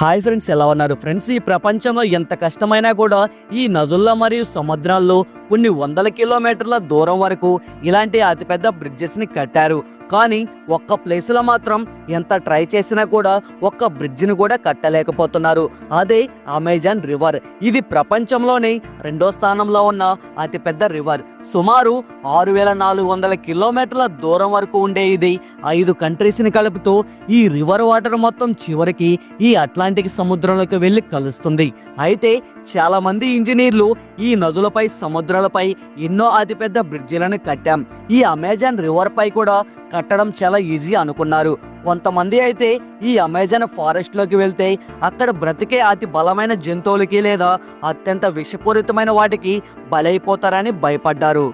Hi friends ఎలా ఉన్నారు? Friends ఈ ప్రపంచంలో ఎంత కష్టమైనా కూడా ఈ నదుల్లో మరియు సముద్రాల్లో కొన్ని వందల కిలోమీటర్ల దూరం వరకు ఇలాంటి అతిపెద్ద బ్రిడ్జెస్ని కట్టారు. కానీ ఒక్క ప్లేస్లో మాత్రం ఎంత ట్రై చేసినా కూడా ఒక్క బ్రిడ్జిని కూడా కట్టలేకపోతున్నారు. అదే అమెజాన్ రివర్. ఇది ప్రపంచంలోనే రెండో స్థానంలో ఉన్న అతిపెద్ద రివర్. సుమారు ఆరు వేల నాలుగు వందల కిలోమీటర్ల దూరం వరకు ఉండే ఇది ఐదు కంట్రీస్ని కలుపుతూ ఈ రివర్ వాటర్ మొత్తం చివరికి ఈ అట్లాంటిక్ సముద్రంలోకి వెళ్ళి కలుస్తుంది. అయితే చాలామంది ఇంజనీర్లు ఈ నదులపై సముద్రాలపై ఎన్నో అతిపెద్ద బ్రిడ్జిలను కట్టాం. ఈ అమెజాన్ రివర్ పై కూడా కట్టడం చాలా ఈజీ అనుకున్నారు. కొంతమంది అయితే ఈ అమెజాన్ ఫారెస్ట్లోకి వెళ్తే అక్కడ బ్రతికే అతి బలమైన జంతువులకి లేదా అత్యంత విషపూరితమైన వాటికి బలైపోతారని భయపడ్డారు.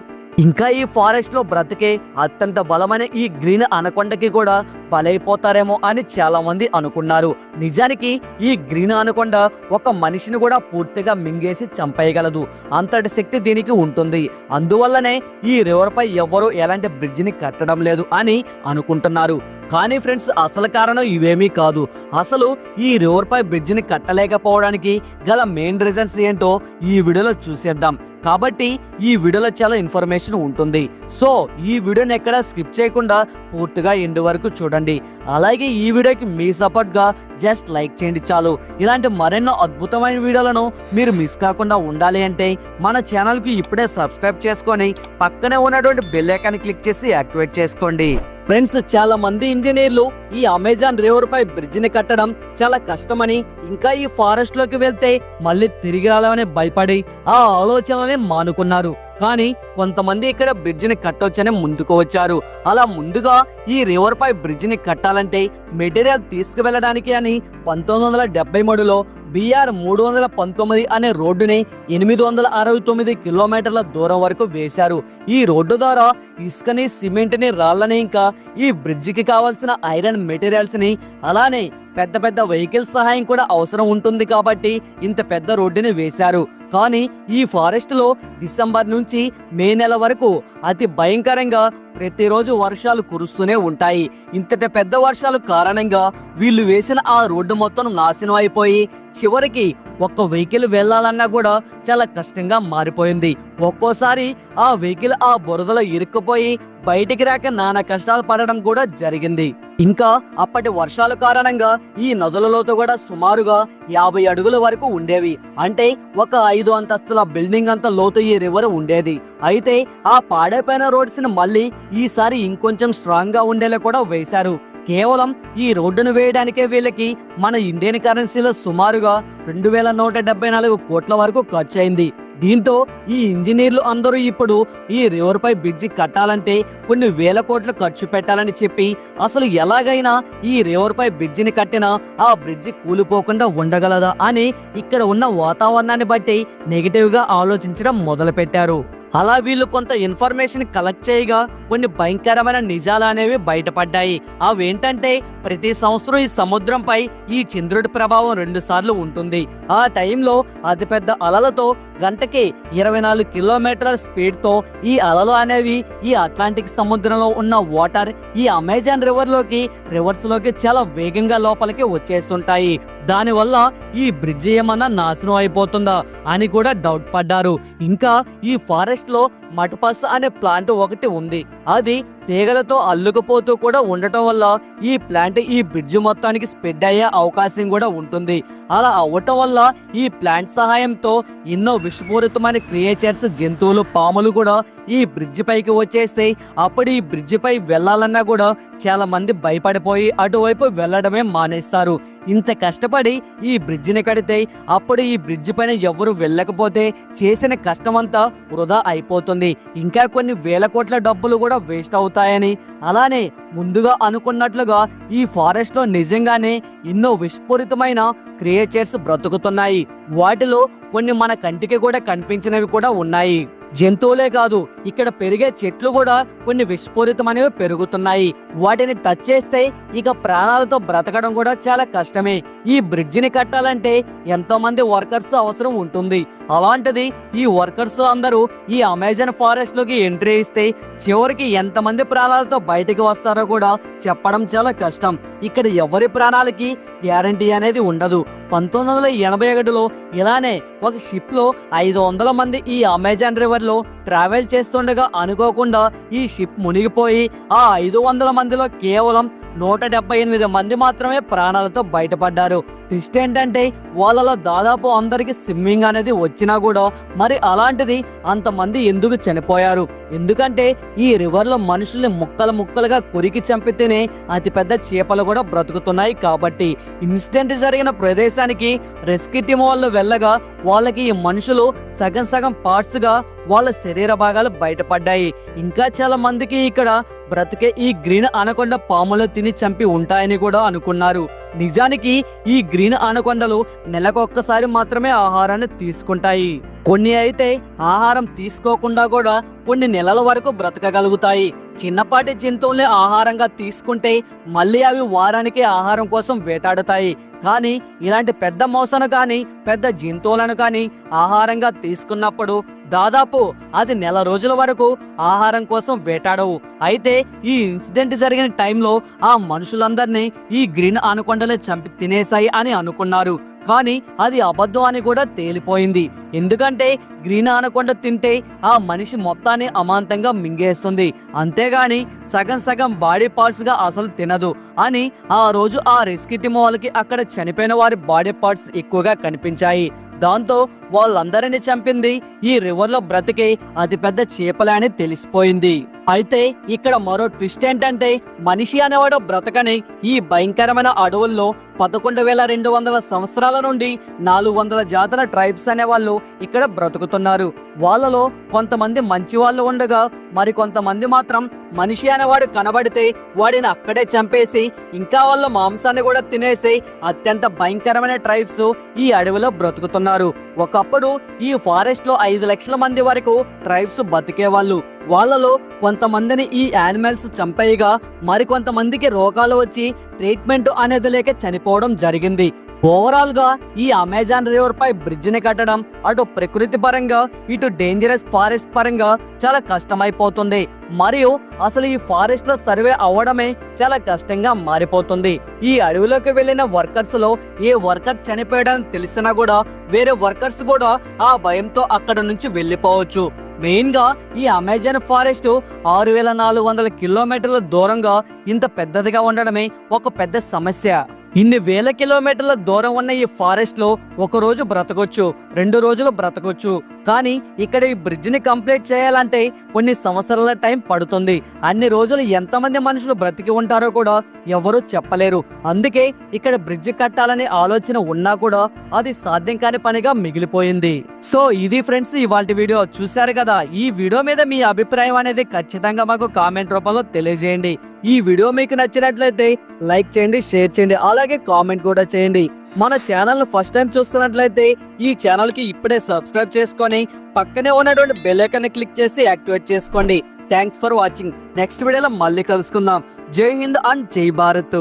ఇంకా ఈ ఫారెస్ట్లో బ్రతికే అత్యంత బలమైన ఈ గ్రీన్ అనకొండకి కూడా బలైపోతారేమో అని చాలా మంది అనుకున్నారు. నిజానికి ఈ గ్రీన్ అనకొండ ఒక మనిషిని కూడా పూర్తిగా మింగేసి చంపేయగలదు. అంతటి శక్తి దీనికి ఉంటుంది. అందువల్లనే ఈ రివర్ పై ఎవరు ఎలాంటి బ్రిడ్జిని కట్టడం లేదు అని అనుకుంటున్నారు. కానీ ఫ్రెండ్స్ అసలు కారణం ఇవేమీ కాదు. అసలు ఈ రివర్ పై బ్రిడ్జిని కట్టలేకపోవడానికి గల మెయిన్ రీజన్స్ ఏంటో ఈ వీడియోలో చూసేద్దాం. కాబట్టి ఈ వీడియోలో చాలా ఇన్ఫర్మేషన్ ఉంటుంది. సో ఈ వీడియోని ఎక్కడ స్కిప్ చేయకుండా పూర్తిగా ఎండు వరకు చూడండి. అలాగే ఈ వీడియోకి మీ సపోర్ట్గా జస్ట్ లైక్ చేయండి చాలు. ఇలాంటి మరెన్నో అద్భుతమైన వీడియోలను మీరు మిస్ కాకుండా ఉండాలి అంటే మన ఛానల్కి ఇప్పుడే సబ్స్క్రైబ్ చేసుకొని పక్కనే ఉన్నటువంటి బెల్ ఐకాన్ క్లిక్ చేసి యాక్టివేట్ చేసుకోండి. ఫ్రెండ్స్ చాలా మంది ఇంజనీర్లు ఈ అమెజాన్ రివర్ పై బ్రిడ్జిని కట్టడం చాలా కష్టమని ఇంకా ఈ ఫారెస్ట్లోకి వెళ్తే మళ్ళీ తిరిగి రాలేమని భయపడి ఆ ఆలోచనలనే మానుకున్నారు. కానీ కొంతమంది ఇక్కడ బ్రిడ్జిని కట్టొచ్చని ముందుకు వచ్చారు. అలా ముందుగా ఈ రివర్ పై బ్రిడ్జిని కట్టాలంటే మెటీరియల్ తీసుకువెళ్ళడానికి అని పంతొమ్మిది వందల డెబ్బై మూడులో బీఆర్ మూడు వందల పంతొమ్మిది అనే రోడ్డుని ఎనిమిది వందల అరవై తొమ్మిది కిలోమీటర్ల దూరం వరకు వేశారు. ఈ రోడ్డు ద్వారా ఇసుకని సిమెంట్ని రాళ్ళని ఇంకా ఈ బ్రిడ్జికి కావాల్సిన ఐరన్ మెటీరియల్స్ని అలానే పెద్ద పెద్ద వెహికల్స్ సహాయం కూడా అవసరం ఉంటుంది కాబట్టి ఇంత పెద్ద రోడ్డుని వేశారు. కానీ ఈ ఫారెస్ట్లో డిసెంబర్ నుంచి మే నెల వరకు అతి భయంకరంగా ప్రతిరోజు వర్షాలు కురుస్తూనే ఉంటాయి. ఇంతటి పెద్ద వర్షాలు కారణంగా వీళ్ళు వేసిన ఆ రోడ్డు మొత్తం నాశనం అయిపోయి చివరికి ఒక్క వెహికల్ వెళ్ళాలన్నా కూడా చాలా కష్టంగా మారిపోయింది. ఒక్కోసారి ఆ వెహికల్ ఆ బురదలో ఇరుక్కుపోయి బయటికి రాక నానా కష్టాలు పడడం కూడా జరిగింది. ఇంకా అప్పటి వర్షాల కారణంగా ఈ నదుల లోతు కూడా సుమారుగా యాభై అడుగుల వరకు ఉండేవి. అంటే ఒక ఐదు అంతస్తుల బిల్డింగ్ అంత లోతు ఈ రివర్ ఉండేది. అయితే ఆ పాడైపోయిన రోడ్స్ని మళ్ళీ ఈసారి ఇంకొంచెం స్ట్రాంగ్గా ఉండేలా కూడా వేశారు. కేవలం ఈ రోడ్డును వేయడానికే వీళ్ళకి మన ఇండియన్ కరెన్సీలో సుమారుగా రెండు వేల నూట డెబ్బై నాలుగు కోట్ల వరకు ఖర్చు అయింది దీంతో ఈ ఇంజనీర్లు అందరూ ఇప్పుడు ఈ రివర్ పై బ్రిడ్జి కట్టాలంటే కొన్ని వేల కోట్లు ఖర్చు పెట్టాలని చెప్పి అసలు ఎలాగైనా ఈ రివర్ పై బ్రిడ్జిని కట్టినా ఆ బ్రిడ్జి కూలిపోకుండా ఉండగలదా అని ఇక్కడ ఉన్న వాతావరణాన్ని బట్టి నెగిటివ్గా ఆలోచించడం మొదలుపెట్టారు. అలా వీళ్ళు కొంత ఇన్ఫర్మేషన్ కలెక్ట్ చేయగా కొన్ని భయంకరమైన నిజాలు అనేవి బయటపడ్డాయి. అవేంటంటే ప్రతి సంవత్సరం ఈ సముద్రంపై ఈ చంద్రుడి ప్రభావం రెండు సార్లు ఉంటుంది. ఆ టైంలో అతిపెద్ద అలలతో గంటకి ఇరవై నాలుగు కిలోమీటర్ల స్పీడ్తో ఈ అలలు అనేవి ఈ అట్లాంటిక్ సముద్రంలో ఉన్న వాటర్ ఈ అమెజాన్ రివర్లోకి రివర్స్లోకి చాలా వేగంగా లోపలికి వచ్చేస్తుంటాయి. దానివల్ల ఈ బ్రిడ్జ్ ఏమన్నా నాశనం అయిపోతుందా అని కూడా డౌట్ పడ్డారు. ఇంకా ఈ ఫారెస్ట్ లో మటుపస్ అనే ప్లాంట్ ఒకటి ఉంది. అది తీగలతో అల్లుకుపోతూ కూడా ఉండటం వల్ల ఈ ప్లాంట్ ఈ బ్రిడ్జ్ మొత్తానికి స్ప్రెడ్ అయ్యే అవకాశం కూడా ఉంటుంది. అలా అవ్వటం వల్ల ఈ ప్లాంట్ సహాయంతో ఎన్నో విషపూరితమైన క్రియేచర్స్ జంతువులు పాములు కూడా ఈ బ్రిడ్జ్ పైకి వచ్చేస్తే అప్పుడు ఈ బ్రిడ్జ్ పై వెళ్ళాలన్నా కూడా చాలా మంది భయపడిపోయి అటువైపు వెళ్ళడమే మానేస్తారు. ఇంత కష్టపడి ఈ బ్రిడ్జిని కడితే అప్పుడు ఈ బ్రిడ్జ్ పైన ఎవరు వెళ్ళకపోతే చేసిన కష్టమంతా వృధా అయిపోతుంది. ఇంకా కొన్ని వేల కోట్ల డబ్బులు కూడా వేస్ట్ అవుతాయని. అలానే ముందుగా అనుకున్నట్లుగా ఈ ఫారెస్ట్లో నిజంగానే ఎన్నో విస్ఫోరితమైన క్రియేచర్స్ బ్రతుకుతున్నాయి. వాటిలో కొన్ని మన కంటికి కూడా కనిపించినవి కూడా ఉన్నాయి. జంతువులే కాదు ఇక్కడ పెరిగే చెట్లు కూడా కొన్ని విస్ఫోరితమైనవి పెరుగుతున్నాయి. వాటిని టచ్ చేస్తే ఇక ప్రాణాలతో బ్రతకడం కూడా చాలా కష్టమే. ఈ బ్రిడ్జిని కట్టాలంటే ఎంతో మంది వర్కర్స్ అవసరం ఉంటుంది. అలాంటిది ఈ వర్కర్స్ అందరూ ఈ అమెజాన్ ఫారెస్ట్లోకి ఎంట్రీ ఇస్తే చివరికి ఎంతమంది ప్రాణాలతో బయటికి వస్తారో కూడా చెప్పడం చాలా కష్టం. ఇక్కడ ఎవరి ప్రాణాలకి గ్యారంటీ అనేది ఉండదు. పంతొమ్మిది వందల ఎనభై ఒకటిలో ఇలానే ఒక షిప్లో ఐదు వందల మంది ఈ అమెజాన్ రివర్లో ట్రావెల్ చేస్తుండగా అనుకోకుండా ఈ షిప్ మునిగిపోయి ఆ ఐదు వందల మందిలో కేవలం నూట డెబ్బై ఎనిమిది మంది మాత్రమే ప్రాణాలతో బయటపడ్డారు. ట్విస్ట్ ఏంటంటే వాళ్ళలో దాదాపు అందరికి స్విమ్మింగ్ అనేది వచ్చినా కూడా మరి అలాంటిది అంతమంది ఎందుకు చనిపోయారు? ఎందుకంటే ఈ రివర్లో మనుషుల్ని ముక్కలు ముక్కలుగా కొరికి చంపితేనే అతిపెద్ద చేపలు కూడా బ్రతుకుతున్నాయి కాబట్టి ఇన్సిడెంట్ జరిగిన ప్రదేశానికి రెస్క్యూ టీం వాళ్ళు వెళ్ళగా వాళ్ళకి ఈ మనుషులు సగం సగం పార్ట్స్గా వాళ్ళ శరీర భాగాలు బయటపడ్డాయి. ఇంకా చాలా మందికి ఇక్కడ బ్రతికే ఈ గ్రీన్ అనకొండ పాములు తిని చంపి ఉంటాయని కూడా అనుకున్నారు. నిజానికి ఈ గ్రీన్ అనకొండలు నెలకొక్కసారి మాత్రమే ఆహారాన్ని తీసుకుంటాయి. కొన్ని అయితే ఆహారం తీసుకోకుండా కూడా కొన్ని నెలల వరకు బ్రతకగలుగుతాయి. చిన్నపాటి జంతువుల్ని ఆహారంగా తీసుకుంటే మళ్ళీ అవి వారానికి ఆహారం కోసం వేటాడుతాయి. కానీ ఇలాంటి పెద్ద మోసను కానీ పెద్ద జంతువులను కానీ ఆహారంగా తీసుకున్నప్పుడు దాదాపు అది నెల రోజుల వరకు ఆహారం కోసం వేటాడవు. అయితే ఈ ఇన్సిడెంట్ జరిగిన టైంలో ఆ మనుషులందరినీ ఈ గ్రీన్ ఆనుకొండలే చంపి తినేశాయి అని అనుకున్నారు. కానీ అది అబద్ధం అని కూడా తేలిపోయింది. ఎందుకంటే గ్రీన్ ఆనకొండ తింటే ఆ మనిషి మొత్తాన్ని అమాంతంగా మింగేస్తుంది. అంతేగాని సగం సగం బాడీ పార్ట్స్గా అసలు తినదు అని ఆ రోజు ఆ రెస్క్యూ టీం వాళ్ళకి అక్కడ చనిపోయిన వారి బాడీ పార్ట్స్ ఎక్కువగా కనిపించాయి. దాంతో వాళ్ళందరినీ చంపింది ఈ రివర్లో బ్రతికే అతిపెద్ద చేపలే అని తెలిసిపోయింది. అయితే ఇక్కడ మరో ట్విస్ట్ ఏంటంటే మనిషి అనేవాడు బ్రతకని ఈ భయంకరమైన అడవుల్లో పదకొండు వేల రెండు వందల సంవత్సరాల నుండి నాలుగు వందల జాతుల ట్రైబ్స్ అనే వాళ్ళు ఇక్కడ బ్రతుకుతున్నారు. వాళ్ళలో కొంతమంది మంచి వాళ్ళు ఉండగా మరి కొంతమంది మాత్రం మనిషి అనేవాడు కనబడితే వాడిని అక్కడే చంపేసి ఇంకా వాళ్ళ మాంసాన్ని కూడా తినేసి అత్యంత భయంకరమైన ట్రైబ్స్ ఈ అడవిలో బ్రతుకుతున్నారు. ఒకప్పుడు ఈ ఫారెస్ట్లో ఐదు లక్షల మంది వరకు ట్రైబ్స్ బతికేవాళ్ళు. వాళ్ళలో కొంతమందిని ఈ యానిమల్స్ చంపేయగా మరికొంతమందికి రోగాలు వచ్చి ట్రీట్మెంట్ అనేది లేక చనిపోవడం జరిగింది. ఓవరాల్గా ఈ అమెజాన్ రివర్ పై బ్రిడ్జిని కట్టడం అటు ప్రకృతి పరంగా ఇటు డేంజరస్ ఫారెస్ట్ పరంగా చాలా కష్టమైపోతుంది. మరియు అసలు ఈ ఫారెస్ట్లో సర్వే అవ్వడమే చాలా కష్టంగా మారిపోతుంది. ఈ అడవిలోకి వెళ్ళిన వర్కర్స్లో ఏ వర్కర్ చనిపోయడానికి తెలిసినా కూడా వేరే వర్కర్స్ కూడా ఆ భయంతో అక్కడ నుంచి వెళ్ళిపోవచ్చు. మెయిన్గా ఈ అమెజాన్ ఫారెస్ట్ ఆరు వేల నాలుగు వందల కిలోమీటర్ల దూరంగా ఇంత పెద్దదిగా ఉండడమే ఒక పెద్ద సమస్య. ఇన్ని వేల కిలోమీటర్ల దూరం ఉన్న ఈ ఫారెస్ట్లో ఒక రోజు బ్రతకొచ్చు రెండు రోజులు బ్రతకొచ్చు. కానీ ఇక్కడ ఈ బ్రిడ్జిని కంప్లీట్ చేయాలంటే కొన్ని సంవత్సరాల టైం పడుతుంది. అన్ని రోజులు ఎంతమంది మనుషులు బ్రతికి ఉంటారో కూడా ఎవరూ చెప్పలేరు. అందుకే ఇక్కడ బ్రిడ్జ్ కట్టాలనే ఆలోచన ఉన్నా కూడా అది సాధ్యం కాని పనిగా మిగిలిపోయింది. సో ఇది ఫ్రెండ్స్ ఇవాళ వీడియో. చూశారు కదా ఈ వీడియో మీద మీ అభిప్రాయం అనేది ఖచ్చితంగా మాకు కామెంట్ రూపంలో తెలియజేయండి. ఈ వీడియో మీకు నచ్చినట్లయితే లైక్ చేయండి షేర్ చేయండి అలాగే కామెంట్ కూడా చేయండి. మన ఛానల్ ఫస్ట్ టైం చూస్తున్నట్లయితే ఈ ఛానల్కి ఇప్పుడే సబ్స్క్రైబ్ చేసుకొని పక్కనే ఉన్నటువంటి బెల్ ఐకాన్ క్లిక్ చేసి యాక్టివేట్ చేసుకోండి. థ్యాంక్స్ ఫర్ వాచింగ్ నెక్స్ట్ వీడియోలో మళ్ళీ కలుసుకుందాం. జై హింద్ అండ్ జై భారత్.